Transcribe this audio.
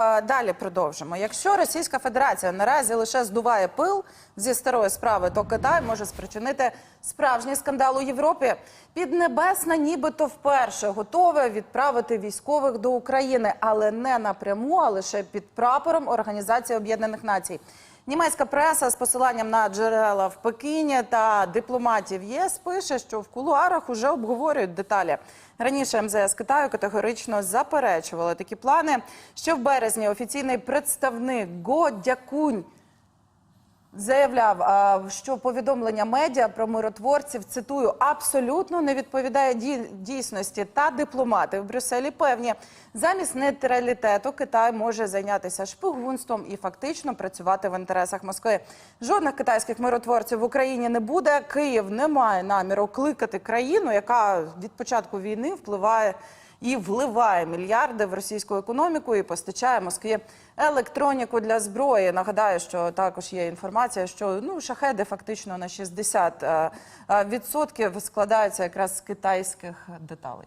Е, Далі продовжимо. Якщо Російська Федерація наразі лише здуває пил зі старої справи, то Китай може спричинити справжній скандал у Європі. Піднебесна нібито вперше готове відправити військових до України, але не напряму, а лише під прапором Організації Об'єднаних Націй. Німецька преса з посиланням на джерела в Пекіні та дипломатів ЄС пише, що в кулуарах уже обговорюють деталі. Раніше МЗС Китаю категорично заперечували такі плани. Ще в березні офіційний представник Го Дякунь заявляв, що повідомлення медіа про миротворців цитую абсолютно не відповідає ді- дійсності. Та дипломати в Брюсселі певні, замість нейтралітету Китай може зайнятися шпигунством і фактично працювати в інтересах Москви. Жодних китайських миротворців в Україні не буде. Київ не має наміру кликати країну, яка від початку війни впливає і вливає мільярди в російську економіку і постачає Москві електроніку для зброї. Нагадаю, що також є інформація, що ну шахеди фактично на 60% е, е, складаються якраз з китайських деталей.